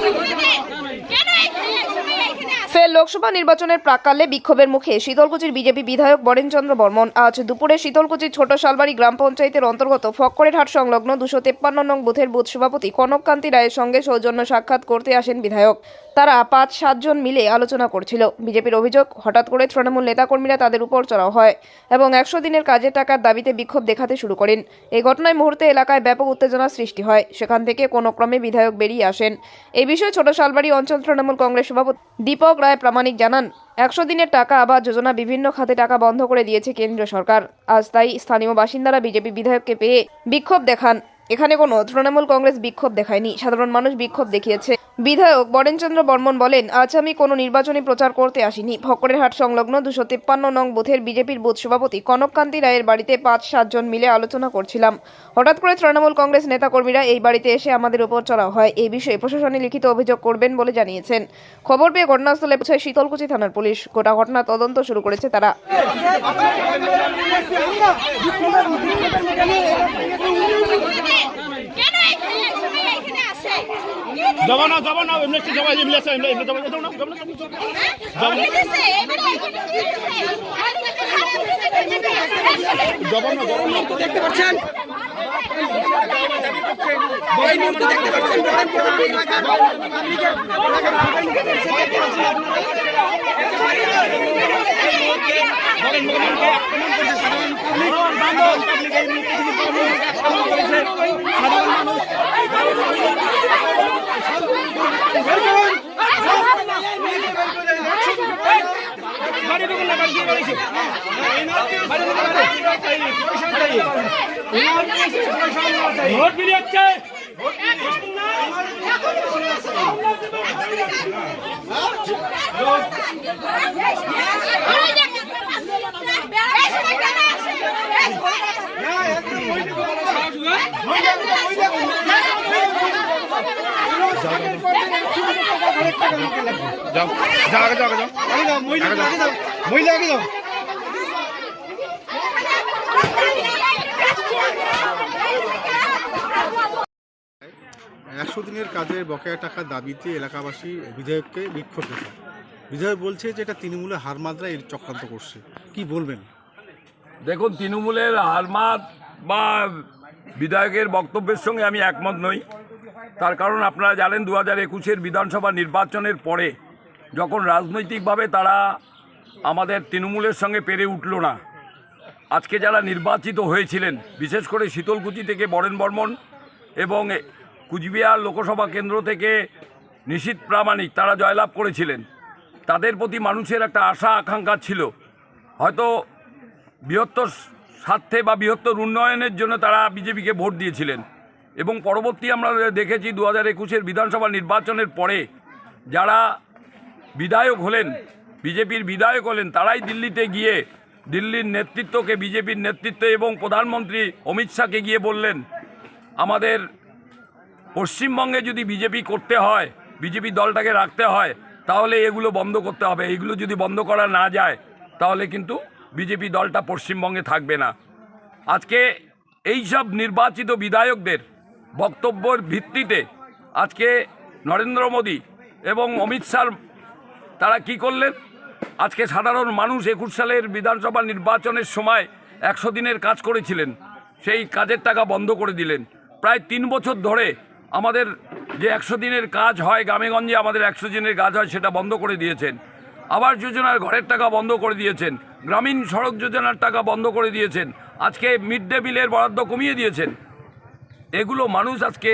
কেন ফের লোকসভা নির্বাচনের প্রাককালে বিক্ষোভের মুখে শীতলকুচির বিজেপি বিধায়ক বরেনচন্দ্র বর্মন। আজ দুপুরে শীতলকুচির ছোট শালবাড়ি গ্রাম পঞ্চায়েতের অন্তর্গত ফক্করের হাট সংলগ্ন দুশো তেপ্পান্ন নং বুথের বুথ সভাপতি কনককান্তি রায়ের সঙ্গে সৌজন্য সাক্ষাৎ করতে আসেন বিধায়ক। তারা পাঁচ, সাতজন মিলে আলোচনা করছিল। বিজেপির অভিযোগ, হঠাৎ করে তৃণমূল নেতাকর্মীরা তাদের উপর চড়াও হয় এবং একশো দিনের কাজের টাকার দাবিতে বিক্ষোভ দেখাতে শুরু করেন। এই ঘটনায় মুহূর্তে এলাকায় ব্যাপক উত্তেজনার সৃষ্টি হয়। সেখান থেকে কোনো ক্রমে বিধায়ক বেরিয়ে আসেন। এই বিষয়ে ছোট শালবাড়ি অঞ্চল তৃণমূল কংগ্রেস সভাপতি দীপক রায় প্রামাণিক জানান, একশো দিনের টাকা আবাস যোজনা বিভিন্ন খাতে টাকা বন্ধ করে দিয়েছে কেন্দ্রীয় সরকার। আজ তাই স্থানীয় বাসিন্দারা বিজেপি বিধায়ককে পেয়ে বিক্ষোভ দেখান। এখানে কোনো তৃণমূল কংগ্রেস বিক্ষোভ দেখায়নি। সাধারণ মানুষ বিক্ষোভ দেখিয়েছে। বিধায়ক বরেনচন্দ্র বর্মন বলেন, আজ আমি কোনো নির্বাচনী প্রচার করতে আসিনি। ফকরের হাট সংলগ্ন দুশো তিপ্পান্ন নং বুথের বিজেপির বুথ সভাপতি কনককান্তি রায়ের বাড়িতে পাঁচ সাতজন মিলে আলোচনা করছিলাম। হঠাৎ করে তৃণমূল কংগ্রেস নেতাকর্মীরা এই বাড়িতে এসে আমাদের উপর চড়াও হয়। এই বিষয়ে প্রশাসনে লিখিত অভিযোগ করবেন বলে জানিয়েছেন। খবর পেয়ে ঘটনাস্থলে পৌঁছায় শীতলকুচি থানার পুলিশ। গোটা ঘটনা তদন্ত শুরু করেছে তারা কেন এখানে সবাই এখানে আসে যাব না যাব না এমনি একটু যাব এমনি আছে এমনি যাব যাব না যাব না যাব না যাব না দেখতে পাচ্ছেন? এই মুহূর্তে দেখতে পাচ্ছেন বহরমপুর এলাকার পাবলিকের এলাকার ভোট বিলি হচ্ছে যাও যাও একশো দিনের কাজের বকেয়া টাকার দাবিতে এলাকাবাসী বিধায়ককে বিক্ষোভ দেখায়। বিধায়ক বলছে যে এটা তৃণমূলে হার মাত্রা এর চক্রান্ত করছে। কি বলবেন? দেখুন, তৃণমূলের হারমাত বা বিধায়কের বক্তব্যের সঙ্গে আমি একমত নই। তার কারণ আপনারা জানেন দু হাজার একুশের বিধানসভা নির্বাচনের পরে যখন রাজনৈতিকভাবে তারা আমাদের তৃণমূলের সঙ্গে পেরে উঠল না, আজকে যারা নির্বাচিত হয়েছিলেন, বিশেষ করে শীতলকুচি থেকে বরেন বর্মন এবং কুচবিহার লোকসভা কেন্দ্র থেকে নিশীত প্রামাণিক তারা জয়লাভ করেছিলেন, তাদের প্রতি মানুষের একটা আশা, আকাঙ্ক্ষা ছিল। হয়তো বৃহত্তর স্বার্থে বা বৃহত্তর উন্নয়নের জন্য তারা বিজেপিকে ভোট দিয়েছিলেন। এবং পরবর্তী আমরা দেখেছি দু হাজার একুশের বিধানসভা নির্বাচনের পরে যারা বিধায়ক হলেন, বিজেপির বিধায়ক হলেন, তারাই দিল্লিতে গিয়ে দিল্লির নেতৃত্বকে, বিজেপির নেতৃত্ব এবং প্রধানমন্ত্রী অমিত শাহকে গিয়ে বললেন, আমাদের পশ্চিমবঙ্গে যদি বিজেপি করতে হয়, বিজেপি দলটাকে রাখতে হয়, তাহলে এগুলো বন্ধ করতে হবে। এগুলো যদি বন্ধ করা না যায়, তাহলে কিন্তু বিজেপি দলটা পশ্চিমবঙ্গে থাকবে না। আজকে এই সব নির্বাচিত বিধায়কদের বক্তব্যের ভিত্তিতে আজকে নরেন্দ্র মোদী এবং অমিত শাহ, তারা কি করলেন? আজকে সাধারণ মানুষ একুশ সালের বিধানসভা নির্বাচনের সময় একশো দিনের কাজ করেছিলেন। সেই কাজের টাকা বন্ধ করে দিলেন। প্রায় তিন বছর ধরে আমাদের যে একশো দিনের কাজ হয় গ্রামেগঞ্জে, আমাদের একশো দিনের কাজ হয় সেটা বন্ধ করে দিয়েছেন। আবাস যোজনার ঘরের টাকা বন্ধ করে দিয়েছেন। গ্রামীণ সড়ক যোজনার টাকা বন্ধ করে দিয়েছেন। আজকে মিড ডে মিলের বরাদ্দ কমিয়ে দিয়েছেন। এগুলো মানুষ আজকে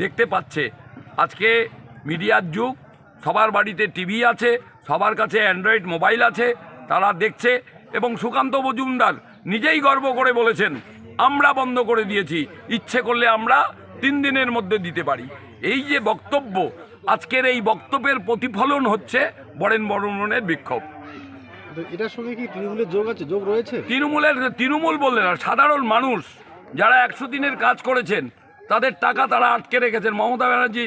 দেখতে পাচ্ছে। আজকে মিডিয়ার যুগ সবার বাড়িতে টিভি আছে সবার কাছে অ্যান্ড্রয়েড মোবাইল আছে তারা দেখছে এবং সুকান্ত মজুমদার নিজেই গর্ব করে বলেছেন আমরা বন্ধ করে দিয়েছি ইচ্ছে করলে আমরা তিন দিনের মধ্যে দিতে পারি। এই যে বক্তব্য আজকের এই বক্তব্যের প্রতিফলন হচ্ছে বরেন বর্মনের বিক্ষোভ। এটার সঙ্গে কি তৃণমূলের যোগ আছে? যোগ রয়েছে? তৃণমূলের তৃণমূল বললেন না সাধারণ মানুষ যারা একশো দিনের কাজ করেছেন তাদের টাকা তারা আটকে রেখেছেন। মমতা ব্যানার্জি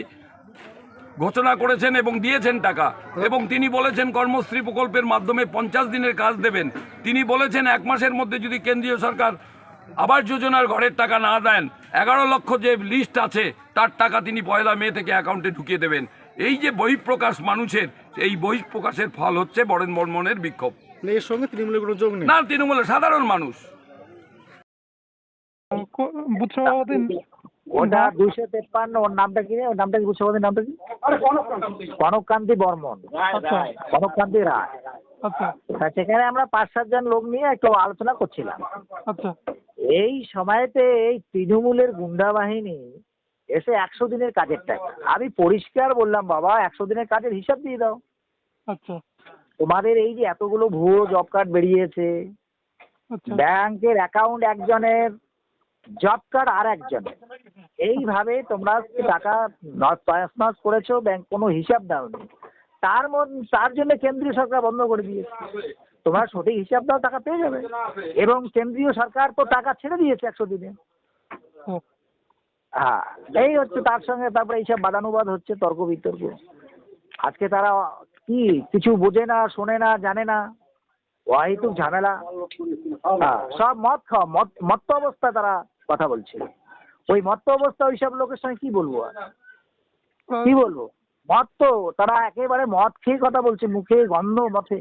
ঘোষণা করেছেন এবং দিয়েছেন টাকা। এবং তিনি বলেছেন কর্মশ্রী প্রকল্পের মাধ্যমে পঞ্চাশ দিনের কাজ দেবেন। তিনি বলেছেন এক মাসের মধ্যে যদি কেন্দ্রীয় সরকার আবাস যোজনার ঘরের টাকা না দেন এগারো লক্ষ যে লিস্ট আছে তার টাকা তিনি পয়লা মে থেকে অ্যাকাউন্টে ঢুকিয়ে দেবেন। এই যে বহিঃপ্রকাশ মানুষের এই বহিঃপ্রকাশের ফল হচ্ছে বরেন বর্মনের বিক্ষোভ। মানে এর সঙ্গে তৃণমূলের কোনো যোগ নেই? না তৃণমূলের সাধারণ মানুষ। বুথ সভাপতি ওটা দুইশো তেপ্পান্ন ওর নামটা কি ওর নামটা কি বুঝতে নামটা কি? কনককান্তি। বর্মন। আচ্ছা। কনককান্তি রায়। আচ্ছা। সেখানে আমরা পাঁচ সাতজন লোক নিয়ে একটু আলোচনা করছিলাম। আচ্ছা। এই সময়তে এই তৃণমূলের গুন্ডা বাহিনী এসে একশো দিনের কাজের টাকা আমি পরিষ্কার বললাম বাবা একশো দিনের কাজের হিসাব দিয়ে দাও। আচ্ছা। তোমাদের এই যে এতগুলো ভুয়ো জব কার্ড বেরিয়েছে। আচ্ছা। ব্যাংকের অ্যাকাউন্ট একজনের জব কার্ড আর একজনের এইভাবে তোমরা টাকা নস করেছ ব্যাংক কোনো হিসাব দাওনি। তার মধ্যে তার জন্য কেন্দ্রীয় সরকার বন্ধ করে দিয়েছে। তোমরা সঠিক হিসাব দাও টাকা পেয়ে যাবে। এবং কেন্দ্রীয় সরকার তো টাকা ছেড়ে দিয়েছে একশো দিনে। হ্যাঁ এই হচ্ছে তার সঙ্গে তারপরে এইসব বাদানুবাদ হচ্ছে তর্ক বিতর্ক। আজকে তারা কি কিছু বোঝে না শোনে না জানে না। অহেতুক ঝামেলা। হ্যাঁ, সব মদ খাওয়া মদ মত্ত অবস্থা তারা কথা বলছে ওই মত্ত অবস্থা ওইসব লোকের সঙ্গে কি বলব আর? কি বলব? মদ তো তারা একেবারে মদ খেয়ে কথা বলছে মুখে গন্ধ মথে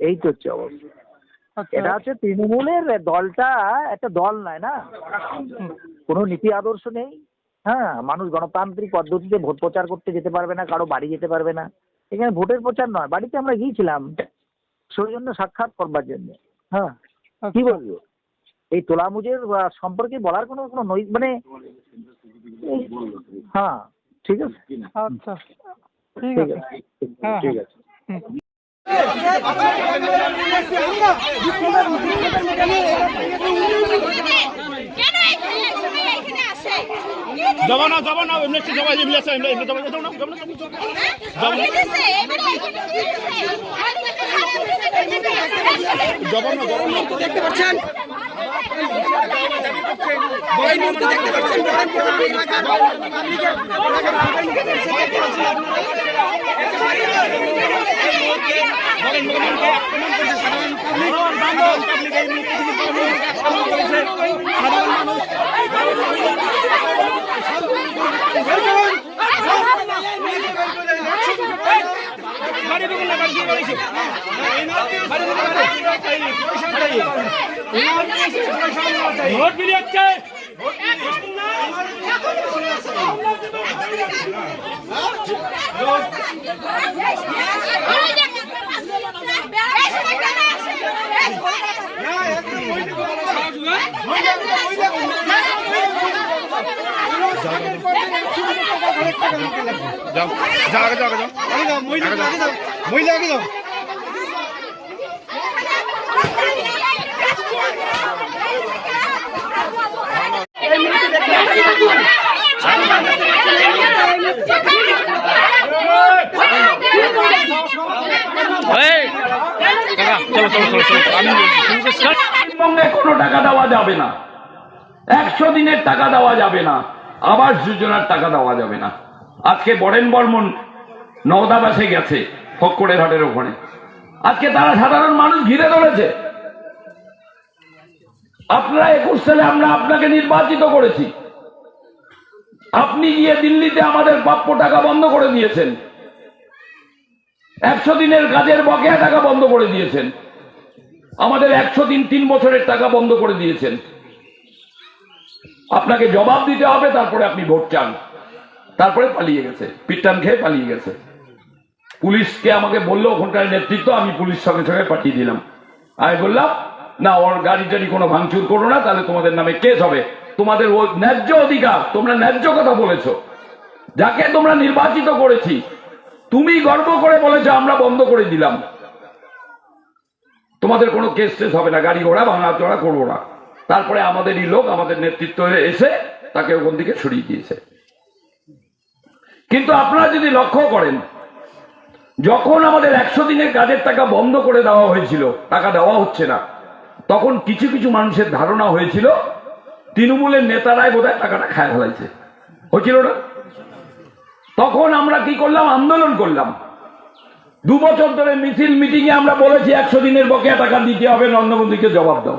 এই তো হচ্ছে অবস্থা। আচ্ছা। এটা হচ্ছে তৃণমূলের দলটা একটা দল নয় না? কোনো নীতি আদর্শ নেই। হ্যাঁ মানুষ গণতান্ত্রিক পদ্ধতিতে ভোট প্রচার করতে যেতে পারবে না কারও বাড়ি যেতে পারবে না। এখানে ভোটের প্রচার নয় বাড়িতে আমরা গিয়েছিলাম। সৌজন্য সাক্ষাৎ করবার জন্য। হ্যাঁ কি আচ্ছা। বলব? এই তোলামুজের সম্পর্কে বলার কোনো কোনো নই মানে হ্যাঁ ঠিক আছে। আচ্ছা ঠিক আছে। হ্যাঁ ঠিক আছে। যাব না যাব না এমনি এমনি এমনি যাব না না না। যাব না যাব না দেখতে পাচ্ছেন? এই মুহূর্তে এলাকার পাবলিকের এলাকার যাও। যাও আগে যাও আগে যাও। মহিলা আগে যাও। মহিলা আগে যাও। পশ্চিমবঙ্গে কোনো টাকা দেওয়া যাবে না। একশো দিনের টাকা দেওয়া যাবে না। আবাস যোজনার টাকা দেওয়া যাবে না। আজকে বরেন বর্মন নওদাবাসে গেছে ফক্করের হাটের ওখানে। আজকে তারা সাধারণ মানুষ ঘিরে ধরেছে। আপনারা একুশ সালে আমরা আপনাকে নির্বাচিত করেছি। আপনি গিয়ে দিল্লিতে আমাদের প্রাপ্য টাকা বন্ধ করে দিয়েছেন। একশো দিনের কাজের বকেয়া টাকা বন্ধ করে দিয়েছেন। আমাদের একশো দিন তিন বছরের টাকা বন্ধ করে দিয়েছেন। আপনাকে জবাব দিতে হবে, তারপরে আপনি ভোট চান। তারপরে পালিয়ে গেছে পিটান খেয়ে পালিয়ে গেছে। পুলিশকে আমাকে বলল, ওখানকার নেতৃত্ব, আমি পুলিশ সঙ্গে সঙ্গে পাঠিয়ে দিলাম। আমি বললাম না, ওর গাড়ি টাড়ি কোনো ভাঙচুর করো না, তাহলে তোমাদের নামে কেস হবে। তোমাদের ও ন্যায্য অধিকার, তোমরা ন্যায্য কথা বলেছ। যাকে তোমরা নির্বাচিত করেছি, তুমি গর্ব করে বলেছ, আমরা বন্ধ করে দিলাম। তোমাদের কোনো কেস টেস হবে না, গাড়ি ঘোড়া, ভাঙা চড়া করব না। তারপরে আমাদেরই লোক, আমাদের নেতৃত্ব এসে তাকে ওখান থেকে সরিয়ে দিয়েছে। কিন্তু আপনারা যদি লক্ষ্য করেন, যখন আমাদের একশো দিনের কাজের টাকা বন্ধ করে দেওয়া হয়েছিল, টাকা দেওয়া হচ্ছে না তখন কিছু কিছু মানুষের ধারণা হয়েছিল, তৃণমূলের নেতারাই বোধহয় টাকাটা খায় ফেলাইছে। হয়েছিল না? তখন আমরা কি করলাম? আন্দোলন করলাম। দু বছর ধরে মিছিল মিটিংয়ে আমরা বলেছি, একশো দিনের বকেয়া টাকা দিতে হবে নন্দমন্দিকে জবাব দাও।